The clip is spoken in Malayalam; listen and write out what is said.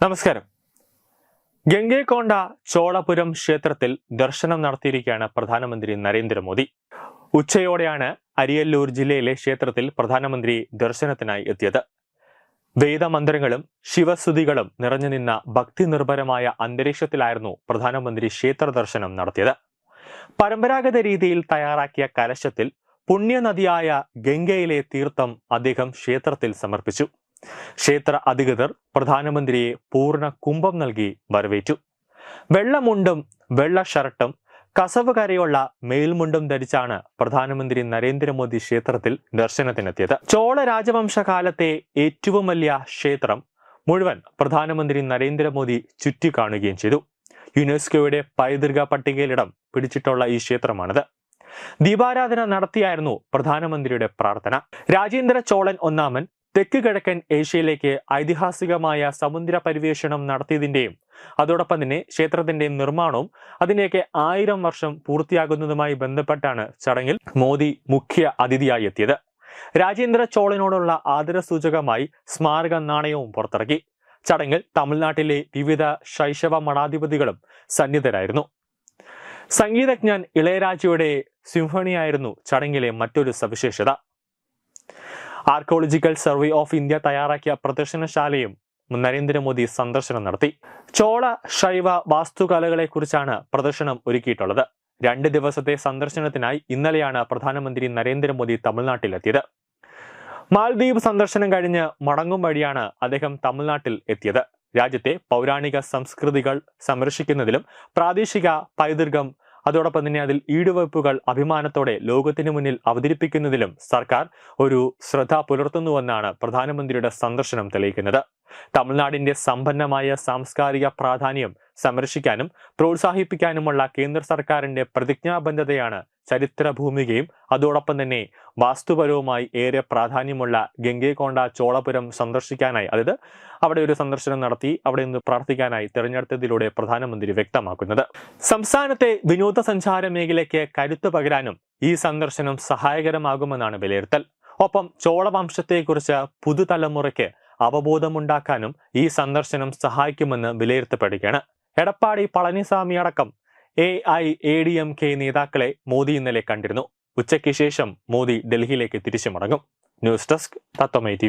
നമസ്കാരം. ഗംഗേകോണ്ട ചോളപുരം ക്ഷേത്രത്തിൽ ദർശനം നടത്തിയിരിക്കുകയാണ് പ്രധാനമന്ത്രി നരേന്ദ്രമോദി. ഉച്ചയോടെയാണ് അരിയല്ലൂർ ജില്ലയിലെ ക്ഷേത്രത്തിൽ പ്രധാനമന്ത്രി ദർശനത്തിനായി എത്തിയത്. വേദമന്ത്രങ്ങളും ശിവസ്തുതികളും നിറഞ്ഞു നിന്ന ഭക്തി നിർഭരമായ അന്തരീക്ഷത്തിലായിരുന്നു പ്രധാനമന്ത്രി ക്ഷേത്ര ദർശനം നടത്തിയത്. പരമ്പരാഗത രീതിയിൽ തയ്യാറാക്കിയ കലശത്തിൽ പുണ്യനദിയായ ഗംഗയിലെ തീർത്ഥം അദ്ദേഹം ക്ഷേത്രത്തിൽ സമർപ്പിച്ചു. ക്ഷേത്ര അധികൃതർ പ്രധാനമന്ത്രിയെ പൂർണ കുംഭം നൽകി വരവേറ്റു. വെള്ളമുണ്ടും വെള്ള ഷർട്ടും കസവ് കരയുള്ള മേൽമുണ്ടും ധരിച്ചാണ് പ്രധാനമന്ത്രി നരേന്ദ്രമോദി ക്ഷേത്രത്തിൽ ദർശനത്തിനെത്തിയത്. ചോള രാജവംശ കാലത്തെ ഏറ്റവും വലിയ ക്ഷേത്രം മുഴുവൻ പ്രധാനമന്ത്രി നരേന്ദ്രമോദി ചുറ്റിക്കാണുകയും ചെയ്തു. യുനെസ്കോയുടെ പൈതൃക പട്ടികയിലിടം പിടിച്ചിട്ടുള്ള ഈ ക്ഷേത്രമാണിത്. ദീപാരാധന നടത്തിയായിരുന്നു പ്രധാനമന്ത്രിയുടെ പ്രാർത്ഥന. രാജേന്ദ്ര ചോളൻ ഒന്നാമൻ തെക്ക് കിഴക്കൻ ഏഷ്യയിലേക്ക് ഐതിഹാസികമായ സമുദ്ര പരിവേഷണം നടത്തിയതിന്റെയും അതോടൊപ്പം തന്നെ ക്ഷേത്രത്തിന്റെ നിർമ്മാണവും അതിനെയൊക്കെ ആയിരം വർഷം പൂർത്തിയാകുന്നതുമായി ബന്ധപ്പെട്ടാണ് ചടങ്ങിൽ മോദി മുഖ്യ അതിഥിയായി എത്തിയത്. രാജേന്ദ്ര ചോളനോടുള്ള ആദരസൂചകമായി സ്മാരക നാണയവും പുറത്തിറക്കി. ചടങ്ങിൽ തമിഴ്നാട്ടിലെ വിവിധ ശൈശവ മഠാധിപതികളും സന്നിധരായിരുന്നു. സംഗീതജ്ഞൻ ഇളയരാജയുടെ സിംഫണിയായിരുന്നു ചടങ്ങിലെ മറ്റൊരു സവിശേഷത. ആർക്കോളജിക്കൽ സർവേ ഓഫ് ഇന്ത്യ തയ്യാറാക്കിയ പ്രദർശനശാലയും നരേന്ദ്രമോദി സന്ദർശനം നടത്തി. ചോള ശൈവ വാസ്തുകലകളെക്കുറിച്ചാണ് പ്രദർശനം ഒരുക്കിയിട്ടുള്ളത്. രണ്ട് ദിവസത്തെ സന്ദർശനത്തിനായി ഇന്നലെയാണ് പ്രധാനമന്ത്രി നരേന്ദ്രമോദി തമിഴ്നാട്ടിലെത്തിയത്. മാൽദ്വീപ് സന്ദർശനം കഴിഞ്ഞ് മടങ്ങും വഴിയാണ് അദ്ദേഹം തമിഴ്നാട്ടിൽ എത്തിയത്. രാജ്യത്തെ പൗരാണിക സംസ്കൃതികൾ സംരക്ഷിക്കുന്നതിലും പ്രാദേശിക പൈതൃകം അതോടൊപ്പം തന്നെ അതിൽ ഈടുവയ്പ്പുകൾ അഭിമാനത്തോടെ ലോകത്തിന് മുന്നിൽ അവതരിപ്പിക്കുന്നതിലും സർക്കാർ ഒരു ശ്രദ്ധ പുലർത്തുന്നുവെന്നാണ് പ്രധാനമന്ത്രിയുടെ സന്ദർശനം തെളിയിക്കുന്നത്. തമിഴ്നാടിന്റെ സമ്പന്നമായ സാംസ്കാരിക പ്രാധാന്യം സംരക്ഷിക്കാനും പ്രോത്സാഹിപ്പിക്കാനുമുള്ള കേന്ദ്ര സർക്കാരിന്റെ പ്രതിജ്ഞാബദ്ധതയാണ് ചരിത്ര ഭൂമികയും അതോടൊപ്പം തന്നെ വാസ്തുപരവുമായി ഏറെ പ്രാധാന്യമുള്ള ഗംഗേകൊണ്ട ചോളപുരം സന്ദർശിക്കാനായി. അതായത് അവിടെ ഒരു സന്ദർശനം നടത്തി അവിടെ നിന്ന് പ്രാർത്ഥിക്കാനായി തെരഞ്ഞെടുത്തതിലൂടെ പ്രധാനമന്ത്രി വ്യക്തമാക്കുന്നത്. സംസ്ഥാനത്തെ വിനോദസഞ്ചാര മേഖലയ്ക്ക് കരുത്തു പകരാനും ഈ സന്ദർശനം സഹായകരമാകുമെന്നാണ് വിലയിരുത്തൽ. ഒപ്പം ചോളവംശത്തെക്കുറിച്ച് പുതുതലമുറയ്ക്ക് അവബോധമുണ്ടാക്കാനും ഈ സന്ദർശനം സഹായിക്കുമെന്ന് വിലയിരുത്തപ്പെടുകയാണ്. എടപ്പാടി പളനിസ്വാമി അടക്കം A I A D M K നേതാക്കളെ മോദി ഇന്നലെ കണ്ടിരുന്നു. ഉച്ചയ്ക്ക് ശേഷം മോദി ഡൽഹിയിലേക്ക് തിരിച്ചു മടങ്ങും ന്യൂസ് ഡെസ്ക് തത്വമൈ ടി